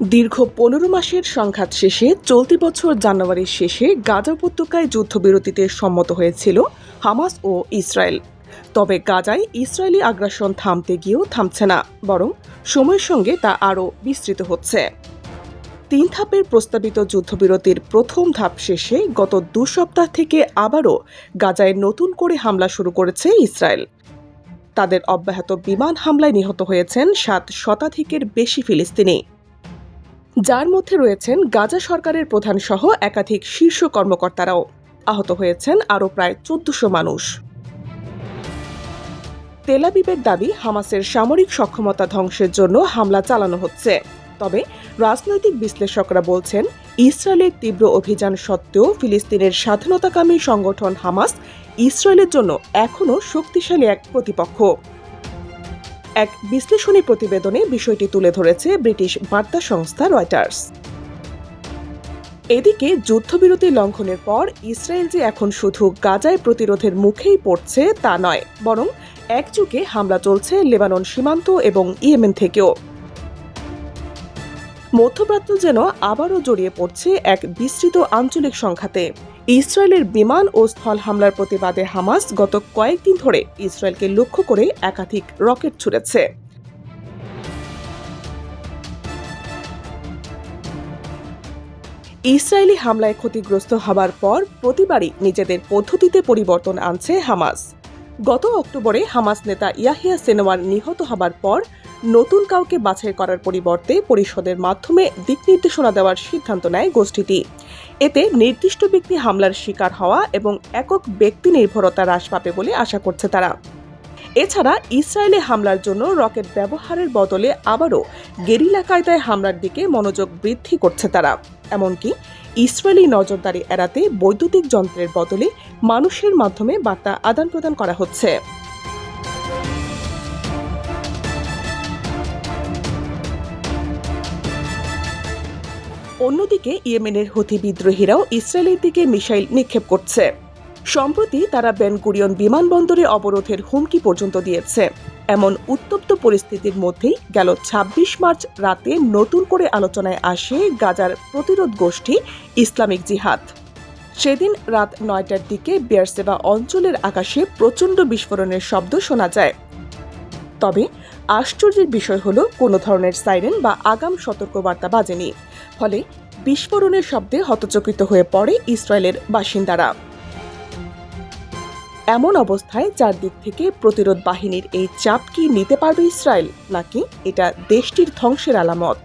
দীর্ঘ পনেরো মাসের সংঘাত শেষে চলতি বছর জানুয়ারির শেষে গাজা উপত্যকায় যুদ্ধবিরতিতে সম্মত হয়েছিল হামাস ও ইসরায়েল। তবে গাজায় ইসরায়েলি আগ্রাসন থামতে গিয়েও থামছে না, বরং সময়ের সঙ্গে তা আরও বিস্তৃত হচ্ছে। তিন ধাপের প্রস্তাবিত যুদ্ধবিরতির প্রথম ধাপ শেষে গত দু সপ্তাহ থেকে আবারও গাজায় নতুন করে হামলা শুরু করেছে ইসরায়েল। তাদের অব্যাহত বিমান হামলায় নিহত হয়েছেন সাত শতাধিকের বেশি ফিলিস্তিনি। যার মধ্যে রয়েছেন গাজা সরকারের প্রধান সহ একাধিক শীর্ষ কর্মকর্তারাও। আহত হয়েছেন আরও প্রায় চোদ্দশো মানুষ। তেলাবিবের দাবি, হামাসের সামরিক সক্ষমতা ধ্বংসের জন্য হামলা চালানো হচ্ছে। তবে রাজনৈতিক বিশ্লেষকরা বলছেন, ইসরায়েলের তীব্র অভিযান সত্ত্বেও ফিলিস্তিনের স্বাধীনতাকামী সংগঠন হামাস ইসরায়েলের জন্য এখনও শক্তিশালী এক প্রতিপক্ষ। এক বিশ্লেষণী প্রতিবেদনে বিষয়টি তুলে ধরেছে ব্রিটিশ বার্তা সংস্থা রয়টার্স। এদিকে যুদ্ধবিরতি লঙ্ঘনের পর ইসরায়েল যে এখন শুধু গাজায় প্রতিরোধের মুখেই পড়ছে তা নয়, বরং একযুগে হামলা চলছে লেবানন সীমান্ত এবং ইয়েমেন থেকেও। মধ্যপ্রাচ্য যেন আবারও জড়িয়ে পড়ছে এক বিস্তৃত আঞ্চলিক সংঘাতে। ইসরায়েলের বিমান ও স্থল হামলার প্রতিবাদে হামাস গত কয়েকদিন ধরে ইসরায়েলকে লক্ষ্য করে একাধিক রকেট ছুড়েছে। ইসরায়েলি হামলায় ক্ষতিগ্রস্ত হবার পর প্রতিবারই নিজেদের পদ্ধতিতে পরিবর্তন আনছে হামাস। গত অক্টোবরে হামাস নেতা ইয়াহিয়া সেনোয়ার নিহত হবার পর নতুন কাউকে বাছাই করার পরিবর্তে পরিষদের মাধ্যমে দিক নির্দেশনা দেওয়ার সিদ্ধান্ত নেয় গোষ্ঠীটি। এতে নির্দিষ্ট ব্যক্তি হামলার শিকার হওয়া এবং একক ব্যক্তি নির্ভরতা হ্রাস পাবে বলে আশা করছে তারা। এছাড়া ইসরায়েলে হামলার জন্য রকেট ব্যবহারের বদলে আবারও গেরিলা কায়দায় হামলার দিকে মনোযোগ বৃদ্ধি করছে তারা। এমনকি ইসরায়েলি নজরদারি এড়াতে বৈদ্যুতিক যন্ত্রের বদলে মানুষের মাধ্যমে বার্তা আদান প্রদান করা হচ্ছে। অন্যদিকে ইয়েমেনের হুথি বিদ্রোহীরাও ইসরায়েলের দিকে মিসাইল নিক্ষেপ করছে। সম্প্রতি তারা বেন গুরিয়ন বিমানবন্দরে অবরোধের হুমকি পর্যন্ত দিয়েছে। এমন উত্তপ্ত পরিস্থিতির মধ্যেই গেল ২৬ মার্চ রাতে নতুন করে আলোচনায় আসে গাজার প্রতিরোধ গোষ্ঠী ইসলামিক জিহাদ। সেদিন রাত নয়টার দিকে বেয়ারসেবা অঞ্চলের আকাশে প্রচণ্ড বিস্ফোরণের শব্দ শোনা যায়। তবে আশ্চর্যের বিষয় হলো কোনো ধরনের সাইরেন বা আগাম সতর্কবার্তা বাজেনি। ফলে বিস্ফোরণের শব্দে হতচকিত হয়ে পড়ে ইসরায়েলের বাসিন্দারা। এমন অবস্থায় চারদিক থেকে প্রতিরোধ বাহিনীর এই চাপ কি নিতে পারবে ইসরায়েল, নাকি এটা দেশটির ধ্বংসের আলামত?